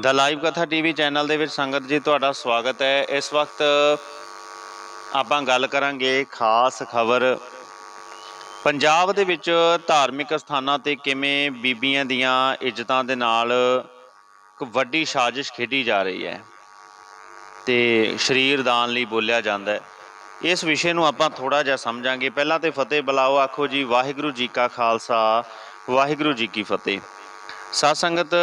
ਦਾ live ਕਥਾ TV channel ਦੇ ਵਿੱਚ ਸੰਗਤ ਜੀ, ਤੁਹਾਡਾ ਸਵਾਗਤ ਹੈ। ਇਸ ਵਕਤ ਆਪਾਂ ਗੱਲ ਕਰਾਂਗੇ ਖਾਸ ਖਬਰ। ਪੰਜਾਬ ਦੇ ਵਿੱਚ ਧਾਰਮਿਕ ਸਥਾਨਾਂ ਤੇ ਕਿਵੇਂ ਬੀਬੀਆਂ ਦੀਆਂ ਇੱਜ਼ਤਾਂ ਦੇ ਨਾਲ ਇੱਕ ਵੱਡੀ ਸਾਜ਼ਿਸ਼ ਖੇਡੀ ਜਾ ਰਹੀ ਹੈ ਤੇ ਸਰੀਰ ਦਾਨ ਲਈ ਬੋਲਿਆ ਜਾਂਦਾ ਹੈ। ਇਸ ਵਿਸ਼ੇ ਨੂੰ ਆਪਾਂ ਥੋੜਾ ਜਿਹਾ ਸਮਝਾਂਗੇ। ਪਹਿਲਾਂ ਤੇ ਫਤਿਹ ਬੁਲਾਓ, ਆਖੋ ਜੀ, ਵਾਹਿਗੁਰੂ ਜੀ ਕਾ ਖਾਲਸਾ, ਵਾਹਿਗੁਰੂ ਜੀ ਕੀ ਫਤਿਹ। ਸਾਧ ਸੰਗਤ,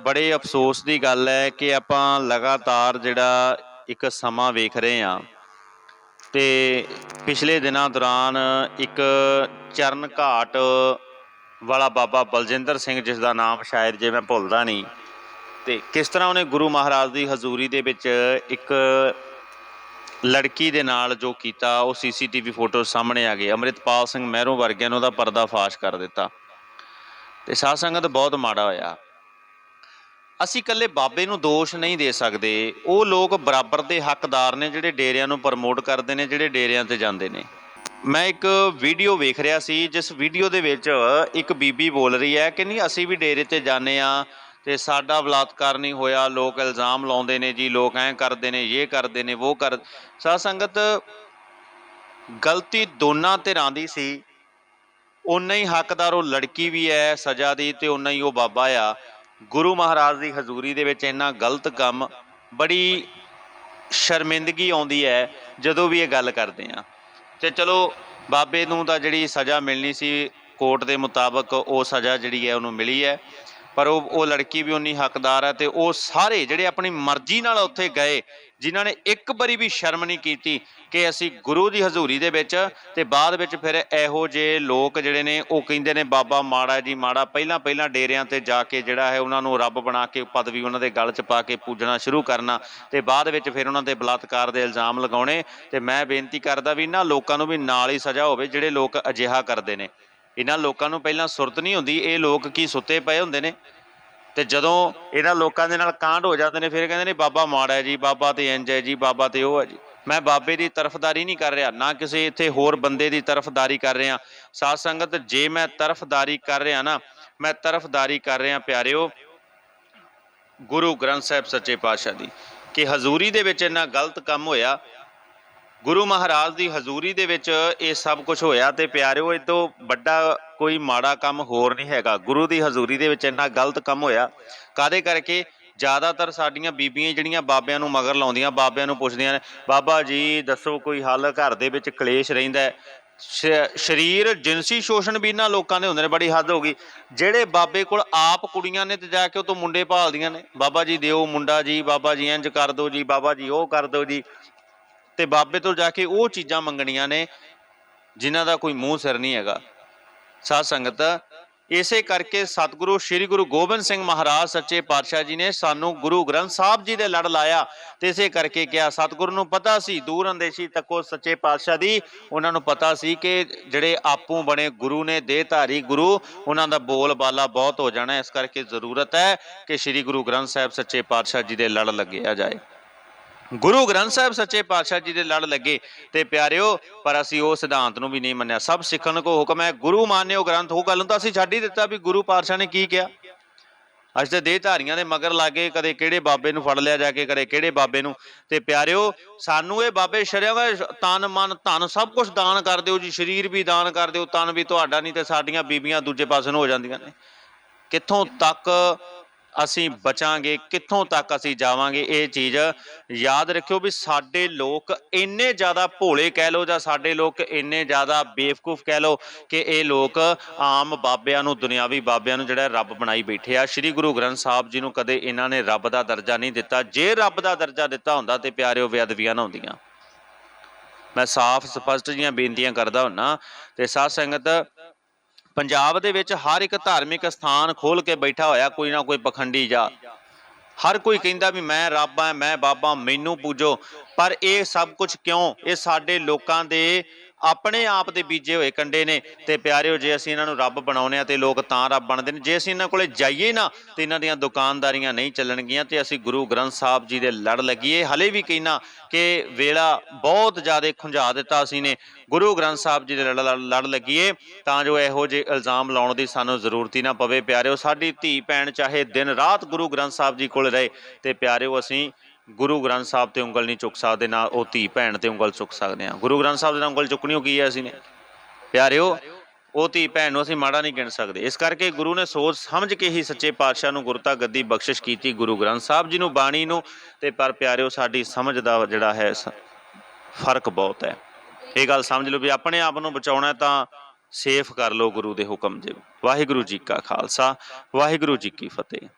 ਬੜੇ ਅਫਸੋਸ ਦੀ ਗੱਲ ਹੈ ਕਿ ਆਪਾਂ ਲਗਾਤਾਰ ਜਿਹੜਾ ਇੱਕ ਸਮਾਂ ਵੇਖ ਰਹੇ ਹਾਂ ਤੇ ਪਿਛਲੇ ਦਿਨਾਂ ਦੌਰਾਨ ਇੱਕ ਚਰਨ ਘਾਟ ਵਾਲਾ ਬਾਬਾ ਬਲਜਿੰਦਰ ਸਿੰਘ ਜਿਸ ਦਾ ਨਾਮ ਸ਼ਾਇਦ ਜੇ ਮੈਂ ਭੁੱਲਦਾ ਨਹੀਂ, ਤੇ ਕਿਸ ਤਰ੍ਹਾਂ ਉਹਨੇ ਗੁਰੂ ਮਹਾਰਾਜ ਦੀ ਹਜ਼ੂਰੀ ਦੇ ਵਿੱਚ ਇੱਕ ਲੜਕੀ ਦੇ ਨਾਲ ਜੋ ਕੀਤਾ, ਉਹ ਸੀਸੀਟੀਵੀ ਫੋਟੋ ਸਾਹਮਣੇ ਆ ਗਈ ਅੰਮ੍ਰਿਤਪਾਲ ਸਿੰਘ ਮਹਿਰੋਂ ਵਰਗਿਆਂ ਨੂੰ ਉਹਦਾ ਪਰਦਾਫਾਸ਼ ਕਰ ਦਿੱਤਾ। ਤੇ ਸਾਧ ਸੰਗਤ ਬਹੁਤ ਮਾੜਾ ਹੋਇਆ। ਅਸੀਂ ਇਕੱਲੇ ਬਾਬੇ ਨੂੰ ਦੋਸ਼ ਨਹੀਂ ਦੇ ਸਕਦੇ। ਉਹ ਲੋਕ ਬਰਾਬਰ ਦੇ ਹੱਕਦਾਰ ਨੇ, ਜਿਹੜੇ ਡੇਰਿਆਂ ਨੂੰ ਪ੍ਰਮੋਟ ਕਰਦੇ ਨੇ, ਜਿਹੜੇ ਡੇਰਿਆਂ ਤੇ ਜਾਂਦੇ ਨੇ। ਮੈਂ ਇੱਕ ਵੀਡੀਓ ਵੇਖ ਰਿਹਾ ਸੀ, ਜਿਸ ਵੀਡੀਓ ਦੇ ਵਿੱਚ ਇੱਕ ਬੀਬੀ ਬੋਲ ਰਹੀ ਹੈ ਕਿ ਨਹੀਂ, ਅਸੀਂ ਵੀ ਡੇਰੇ ਤੇ ਜਾਂਦੇ ਆ ਤੇ ਸਾਡਾ ਬਲਾਤਕਾਰ ਨਹੀਂ ਹੋਇਆ, ਲੋਕ ਇਲਜ਼ਾਮ ਲਾਉਂਦੇ ਨੇ ਜੀ, ਲੋਕ ਐਂ ਕਰਦੇ ਨੇ ਇਹ ਕਰਦੇ ਨੇ ਉਹ ਕਰ। ਸਾਧ ਸੰਗਤ ਗਲਤੀ ਦੋਨਾਂ ਧਿਰਾਂ ਦੀ ਸੀ। ਉਨਾ ਹੀ ਹੱਕਦਾਰ ਉਹ ਲੜਕੀ ਵੀ ਹੈ, ਸਜ਼ਾ ਦੀ ਤੇ ਉਨਾ ਹੀ ਉਹ ਬਾਬਾ ਆ। ਗੁਰੂ ਮਹਾਰਾਜ ਦੀ ਹਜ਼ੂਰੀ ਦੇ ਵਿੱਚ ਇੰਨਾ ਗਲਤ ਕੰਮ ਬੜੀ ਸ਼ਰਮਿੰਦਗੀ ਆਉਂਦੀ ਹੈ, ਜਦੋਂ ਵੀ ਇਹ ਗੱਲ ਕਰਦੇ ਆ। ਤੇ ਚਲੋ, ਬਾਬੇ ਨੂੰ ਤਾਂ ਜਿਹੜੀ ਸਜ਼ਾ ਮਿਲਣੀ ਸੀ, ਕੋਰਟ ਦੇ ਮੁਤਾਬਕ ਉਹ ਸਜ਼ਾ ਜਿਹੜੀ ਹੈ, ਉਹਨੂੰ ਮਿਲੀ ਹੈ। ਪਰ ਉਹ ਉਹ ਲੜਕੀ ਵੀ ਉਨੀ ਹੱਕਦਾਰ ਹੈ ਤੇ ਉਹ ਸਾਰੇ ਜਿਹੜੇ ਆਪਣੀ ਮਰਜ਼ੀ ਨਾਲ ਉੱਥੇ ਗਏ, ਜਿਨ੍ਹਾਂ ਨੇ ਇੱਕ ਵਾਰੀ ਵੀ ਸ਼ਰਮ ਨਹੀਂ ਕੀਤੀ ਕਿ ਅਸੀਂ ਗੁਰੂ ਦੀ ਹਜ਼ੂਰੀ ਦੇ ਵਿੱਚ ਤੇ ਬਾਅਦ ਵਿੱਚ ਫਿਰ ਇਹੋ ਜਿਹੇ ਲੋਕ ਜਿਹੜੇ ਨੇ, ਉਹ ਕਹਿੰਦੇ ਨੇ, ਬਾਬਾ ਮਾੜਾ ਜੀ ਮਾੜਾ, ਪਹਿਲਾਂ ਪਹਿਲਾਂ ਡੇਰਿਆਂ ਤੇ ਜਾ ਕੇ ਜਿਹੜਾ ਹੈ ਉਹਨਾਂ ਨੂੰ ਰੱਬ ਬਣਾ ਕੇ ਪਦਵੀ ਉਹਨਾਂ ਦੇ ਗਲ 'ਚ ਪਾ ਕੇ ਪੂਜਣਾ ਸ਼ੁਰੂ ਕਰਨਾ ਤੇ ਬਾਅਦ ਵਿੱਚ ਫਿਰ ਉਹਨਾਂ ਤੇ ਬਲਾਤਕਾਰ ਦੇ ਇਲਜ਼ਾਮ ਲਗਾਉਣੇ ਤੇ ਮੈਂ ਬੇਨਤੀ ਕਰਦਾ ਵੀ ਇਹਨਾਂ ਲੋਕਾਂ ਨੂੰ ਵੀ ਨਾਲ ਹੀ ਸਜ਼ਾ ਹੋਵੇ ਜਿਹੜੇ ਲੋਕ ਅਜਿਹਾ ਕਰਦੇ ਨੇ। ਇਹਨਾਂ ਲੋਕਾਂ ਨੂੰ ਪਹਿਲਾਂ ਸੁਰਤ ਨਹੀਂ ਹੁੰਦੀ, ਇਹ ਲੋਕ ਕੀ ਸੁੱਤੇ ਪਏ ਹੁੰਦੇ ਨੇ? ਤੇ ਜਦੋਂ ਇਹਨਾਂ ਲੋਕਾਂ ਦੇ ਨਾਲ ਕਾਂਡ ਹੋ ਜਾਂਦੇ ਨੇ, ਫਿਰ ਕਹਿੰਦੇ ਨੇ, ਬਾਬਾ ਮਾੜਾ ਹੈ ਜੀ, ਬਾਬਾ ਤੇ ਇੰਜ ਹੈ ਜੀ, ਬਾਬਾ ਤੇ ਉਹ ਹੈ ਜੀ। ਮੈਂ ਬਾਬੇ ਦੀ ਤਰਫਦਾਰੀ ਨਹੀਂ ਕਰ ਰਿਹਾ, ਨਾ ਕਿਸੇ ਇੱਥੇ ਹੋਰ ਬੰਦੇ ਦੀ ਤਰਫਦਾਰੀ ਕਰ ਰਿਹਾ। ਸਾਧ ਸੰਗਤ, ਜੇ ਮੈਂ ਤਰਫਦਾਰੀ ਕਰ ਰਿਹਾ ਨਾ, ਮੈਂ ਤਰਫਦਾਰੀ ਕਰ ਰਿਹਾ ਪਿਆਰਿਓ, ਗੁਰੂ ਗ੍ਰੰਥ ਸਾਹਿਬ ਸੱਚੇ ਪਾਤਸ਼ਾਹ ਦੀ, ਕਿ ਹਜ਼ੂਰੀ ਦੇ ਵਿੱਚ ਇੰਨਾ ਗਲਤ ਕੰਮ ਹੋਇਆ ਗੁਰੂ ਮਹਾਰਾਜ ਦੀ ਹਜ਼ੂਰੀ ਦੇ ਵਿੱਚ ਇਹ ਸਭ ਕੁਝ ਹੋਇਆ ਤੇ ਪਿਆਰਿਓ, ਇਹ ਤੋਂ ਵੱਡਾ ਕੋਈ ਮਾੜਾ ਕੰਮ ਹੋਰ ਨਹੀਂ ਹੈਗਾ। ਗੁਰੂ ਦੀ ਹਜ਼ੂਰੀ ਦੇ ਵਿੱਚ ਇੰਨਾ ਗਲਤ ਕੰਮ ਹੋਇਆ। ਕਾਦੇ ਕਰਕੇ? ਜ਼ਿਆਦਾਤਰ ਸਾਡੀਆਂ ਬੀਬੀਆਂ ਜਿਹੜੀਆਂ ਬਾਬਿਆਂ ਨੂੰ ਮਗਰ ਲਾਉਂਦੀਆਂ, ਬਾਬਿਆਂ ਨੂੰ ਪੁੱਛਦੀਆਂ ਨੇ, ਬਾਬਾ ਜੀ, ਦੱਸੋ ਕੋਈ ਹੱਲ, ਘਰ ਦੇ ਵਿੱਚ ਕਲੇਸ਼ ਰਹਿੰਦਾ ਸ਼- ਸਰੀਰ ਜਿਨਸੀ ਸ਼ੋਸ਼ਣ ਵੀ ਇਹਨਾਂ ਲੋਕਾਂ ਦੇ ਹੁੰਦੇ ਨੇ, ਬੜੀ ਹੱਦ ਹੋ ਗਈ। ਜਿਹੜੇ ਬਾਬੇ ਕੋਲ ਆਪ ਕੁੜੀਆਂ ਨੇ ਤੇ ਜਾ ਕੇ ਉਹ ਤੋਂ ਮੁੰਡੇ ਭਾਲਦੀਆਂ ਨੇ, ਬਾਬਾ ਜੀ ਦਿਓ ਮੁੰਡਾ ਜੀ, ਬਾਬਾ ਜੀ ਇੰਜ ਕਰ ਦਿਓ ਜੀ, ਬਾਬਾ ਜੀ ਉਹ ਕਰ ਦਿਓ ਜੀ। ਤੇ ਬਾਬੇ ਤੋਂ ਜਾ ਕੇ ਉਹ ਚੀਜ਼ਾਂ ਮੰਗਣੀਆਂ ਨੇ ਜਿਨ੍ਹਾਂ ਦਾ ਕੋਈ ਮੂੰਹ ਸਿਰ ਨਹੀਂ ਹੈਗਾ। ਸਾਧ ਸੰਗਤ, ਇਸੇ ਕਰਕੇ ਸਤਿਗੁਰੂ ਸ੍ਰੀ ਗੁਰੂ ਗੋਬਿੰਦ ਸਿੰਘ ਮਹਾਰਾਜ ਸੱਚੇ ਪਾਤਸ਼ਾਹ ਜੀ ਨੇ ਸਾਨੂੰ ਗੁਰੂ ਗ੍ਰੰਥ ਸਾਹਿਬ ਜੀ ਦੇ ਲੜ ਲਾਇਆ ਤੇ ਇਸੇ ਕਰਕੇ ਕਿਹਾ, ਸਤਿਗੁਰੂ ਨੂੰ ਪਤਾ ਸੀ, ਦੂਰ ਅੰਦੇਸ਼ੀ ਤੱਕੋ ਸੱਚੇ ਪਾਤਸ਼ਾਹ ਦੀ, ਉਹਨਾਂ ਨੂੰ ਪਤਾ ਸੀ ਕਿ ਜਿਹੜੇ ਆਪੂ ਬਣੇ ਗੁਰੂ ਨੇ, ਦੇਹਧਾਰੀ ਗੁਰੂ, ਉਹਨਾਂ ਦਾ ਬੋਲ ਬਾਲਾ ਬਹੁਤ ਹੋ ਜਾਣਾ, ਇਸ ਕਰਕੇ ਜ਼ਰੂਰਤ ਹੈ ਕਿ ਸ੍ਰੀ ਗੁਰੂ ਗ੍ਰੰਥ ਸਾਹਿਬ ਸੱਚੇ ਪਾਤਸ਼ਾਹ ਜੀ ਦੇ ਲੜ ਲੱਗਿਆ ਜਾਏ। ਗੁਰੂ ਗ੍ਰੰਥ ਸਾਹਿਬ ਸੱਚੇ ਪਾਤਸ਼ਾਹ ਜੀ ਦੇ ਲੜ ਲੱਗੇ ਤੇ ਪਿਆਰਿਓ, ਪਰ ਅਸੀਂ ਉਹ ਸਿਧਾਂਤ ਨੂੰ ਵੀ ਨਹੀਂ ਮੰਨਿਆ। ਸਭ ਸਿੱਖਣ ਕੋ ਹੁਕਮ ਹੈ, ਗੁਰੂ ਮਾਨਿਓ ਗ੍ਰੰਥ। ਉਹ ਗੱਲ ਨੂੰ ਤਾਂ ਅਸੀਂ ਛੱਡ ਹੀ ਦਿੱਤਾ ਵੀ ਗੁਰੂ ਪਾਤਸ਼ਾਹ ਨੇ ਕੀ ਕਿਹਾ। ਅੱਜ ਤੇ ਦੇਹਧਾਰੀਆਂ ਦੇ ਮਗਰ ਲਾਗੇ ਕਦੇ ਕਿਹੜੇ ਬਾਬੇ ਨੂੰ ਫੜ ਲਿਆ ਜਾ ਕੇ, ਕਦੇ ਕਿਹੜੇ ਬਾਬੇ ਨੂੰ। ਤੇ ਪਿਆਰਿਓ, ਸਾਨੂੰ ਇਹ ਬਾਬੇ ਸ਼ਰਿਆ ਵਾ, ਤਨ, ਮਨ, ਧਨ, ਸਭ ਕੁਝ ਦਾਨ ਕਰ ਦਿਓ ਜੀ, ਸਰੀਰ ਵੀ ਦਾਨ ਕਰ ਦਿਓ, ਤਨ ਵੀ ਤੁਹਾਡਾ ਨਹੀਂ ਤੇ ਸਾਡੀਆਂ ਬੀਬੀਆਂ ਦੂਜੇ ਪਾਸੇ ਨੂੰ ਹੋ ਜਾਂਦੀਆਂ ਨੇ। ਕਿੱਥੋਂ ਤੱਕ ਅਸੀਂ ਬਚਾਂਗੇ, ਕਿੱਥੋਂ ਤੱਕ ਅਸੀਂ ਜਾਵਾਂਗੇ? ਇਹ ਚੀਜ਼ ਯਾਦ ਰੱਖਿਓ ਵੀ ਸਾਡੇ ਲੋਕ ਇੰਨੇ ਜ਼ਿਆਦਾ ਭੋਲੇ ਕਹਿ ਲੋ ਜਾਂ ਸਾਡੇ ਲੋਕ ਇੰਨੇ ਜ਼ਿਆਦਾ ਬੇਵਕੂਫ ਕਹਿ ਲੋ ਕਿ ਇਹ ਲੋਕ ਆਮ ਬਾਬਿਆਂ ਨੂੰ, ਦੁਨਿਆਵੀ ਬਾਬਿਆਂ ਨੂੰ ਜਿਹੜਾ ਰੱਬ ਬਣਾਈ ਬੈਠੇ ਆ। ਸ੍ਰੀ ਗੁਰੂ ਗ੍ਰੰਥ ਸਾਹਿਬ ਜੀ ਨੂੰ ਕਦੇ ਇਹਨਾਂ ਨੇ ਰੱਬ ਦਾ ਦਰਜਾ ਨਹੀਂ ਦਿੱਤਾ। ਜੇ ਰੱਬ ਦਾ ਦਰਜਾ ਦਿੱਤਾ ਹੁੰਦਾ ਤੇ ਪਿਆਰਿਓ ਬੇਅਦਬੀਆਂ ਨਾ ਹੁੰਦੀਆਂ। ਮੈਂ ਸਾਫ਼ ਸਪਸ਼ਟ ਜੀਆਂ ਬੇਨਤੀਆਂ ਕਰਦਾ ਹੁੰਨਾ ਤੇ ਸਾਧ ਸੰਗਤ ਪੰਜਾਬ ਦੇ ਵਿੱਚ ਹਰ ਇੱਕ ਧਾਰਮਿਕ ਸਥਾਨ ਖੋਲ ਕੇ ਬੈਠਾ ਹੋਇਆ, ਕੋਈ ਨਾ ਕੋਈ ਪਖੰਡੀ ਜਾ। ਹਰ ਕੋਈ ਕਹਿੰਦਾ ਵੀ ਮੈਂ ਰੱਬ ਆ, ਮੈਂ ਬਾਬਾ, ਮੈਨੂੰ ਪੂਜੋ। ਪਰ ਇਹ ਸਭ ਕੁਝ ਕਿਉਂ? ਇਹ ਸਾਡੇ ਲੋਕਾਂ ਦੇ ਆਪਣੇ ਆਪ ਦੇ ਬੀਜੇ ਹੋਏ ਕੰਡੇ ਨੇ। ਤੇ ਪਿਆਰਿਓ, ਜੇ ਅਸੀਂ ਇਹਨਾਂ ਨੂੰ ਰੱਬ ਬਣਾਉਨੇ ਆ ਤੇ ਲੋਕ ਤਾਂ ਰੱਬ ਬਣਦੇ ਨੇ। ਜੇ ਅਸੀਂ ਇਹਨਾਂ ਕੋਲੇ ਜਾਈਏ ਨਾ, ਤੇ ਇਹਨਾਂ ਦੀਆਂ ਦੁਕਾਨਦਾਰੀਆਂ ਨਹੀਂ ਚੱਲਣਗੀਆਂ ਤੇ ਅਸੀਂ ਗੁਰੂ ਗ੍ਰੰਥ ਸਾਹਿਬ ਜੀ ਦੇ ਲੜ ਲੱਗੀਏ। ਹਲੇ ਵੀ ਕਹਿਣਾ ਕਿ ਵੇਲਾ ਬਹੁਤ ਜ਼ਿਆਦਾ ਖੁੰਝਾ ਦਿੱਤਾ ਅਸੀਂ ਨੇ। ਗੁਰੂ ਗ੍ਰੰਥ ਸਾਹਿਬ ਜੀ ਦੇ ਲੜ ਲੜ- ਲੜ ਲੱਗੀਏ, ਤਾਂ ਜੋ ਇਹੋ ਜਿਹੇ ਇਲਜ਼ਾਮ ਲਾਉਣ ਦੀ ਸਾਨੂੰ ਜ਼ਰੂਰਤ ਹੀ ਨਾ ਪਵੇ। ਪਿਆਰਿਓ, ਸਾਡੀ ਧੀ ਭੈਣ ਚਾਹੇ ਦਿਨ ਰਾਤ ਗੁਰੂ ਗ੍ਰੰਥ ਸਾਹਿਬ ਜੀ ਕੋਲ ਰਹੇ, ਤੇ ਪਿਆਰਿਓ, ਅਸੀਂ ਗੁਰੂ ਗ੍ਰੰਥ ਸਾਹਿਬ ਤੇ ਉਂਗਲ ਨਹੀਂ ਚੁੱਕ ਸਕਦੇ, ਨਾ ਉਹ ਧੀ ਭੈਣ ਤੇ ਉਂਗਲ ਚੁੱਕ ਸਕਦੇ ਆ ਗੁਰੂ ਗ੍ਰੰਥ ਸਾਹਿਬ ਦੇ ਨਾਲ ਉਂਗਲ ਚੁੱਕਣੀ ਉਹ ਕੀ ਹੈ ਅਸੀਂ ਨੇ? ਪਿਆਰਿਓ, ਉਹ ਧੀ ਭੈਣ ਨੂੰ ਅਸੀਂ ਮਾੜਾ ਨਹੀਂ ਗਿਣ ਸਕਦੇ। ਇਸ ਕਰਕੇ ਗੁਰੂ ਨੇ ਸੋਚ ਸਮਝ ਕੇ ਹੀ ਸੱਚੇ ਪਾਤਸ਼ਾਹ ਨੂੰ ਗੁਰਤਾ ਗੱਦੀ ਬਖਸ਼ਿਸ਼ ਕੀਤੀ ਗੁਰੂ ਗ੍ਰੰਥ ਸਾਹਿਬ ਜੀ ਨੂੰ, ਬਾਣੀ ਨੂੰ। ਤੇ ਪਰ ਪਿਆਰਿਓ, ਸਾਡੀ ਸਮਝ ਦਾ ਜਿਹੜਾ ਹੈ ਫ਼ਰਕ ਬਹੁਤ ਹੈ। ਇਹ ਗੱਲ ਸਮਝ ਲਓ ਵੀ ਆਪਣੇ ਆਪ ਨੂੰ ਬਚਾਉਣਾ ਤਾਂ ਸੇਫ ਕਰ ਲਓ ਗੁਰੂ ਦੇ ਹੁਕਮ ਦੇ। ਵਾਹਿਗੁਰੂ ਜੀ ਕਾ ਖਾਲਸਾ, ਵਾਹਿਗੁਰੂ ਜੀ ਕੀ ਫਤਿਹ।